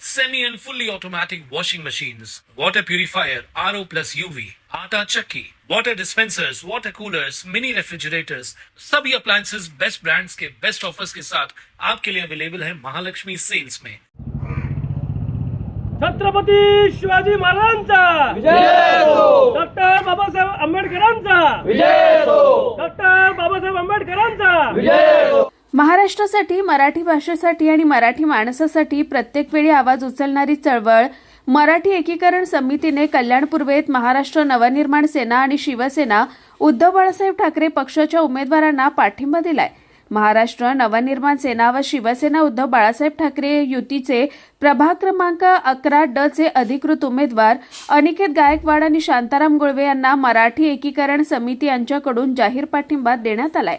semi and fully automatic washing machines, water purifier, RO plus UV, आटा चक्की, water dispensers, water coolers, mini refrigerators, सभी appliances best brands के best offers के साथ आपके लिए अवेलेबल है महालक्ष्मी सेल्स में छत्रपती शिवाजी महाराजांचा डॉक्टर बाबासाहेब आंबेडकरांचा डॉक्टर बाबासाहेब आंबेडकरांचा महाराष्ट्रासाठी मराठी भाषेसाठी आणि मराठी माणसासाठी प्रत्येक वेळी आवाज उचलणारी चळवळ मराठी एकीकरण समितीने कल्याण पूर्वेत महाराष्ट्र नवनिर्माण सेना आणि शिवसेना उद्धव बाळासाहेब ठाकरे पक्षाच्या उमेदवारांना पाठिंबा दिलाय. महाराष्ट्र नवनिर्माण सेना व शिवसेना उद्धव बाळासाहेब ठाकरे युतीचे प्रभाग क्रमांक अकरा ड चे अधिकृत उमेदवार अनिकेत गायकवाड आणि शांताराम गुळवे यांना मराठी एकीकरण समिती यांच्याकडून जाहीर पाठिंबा देण्यात आलाय.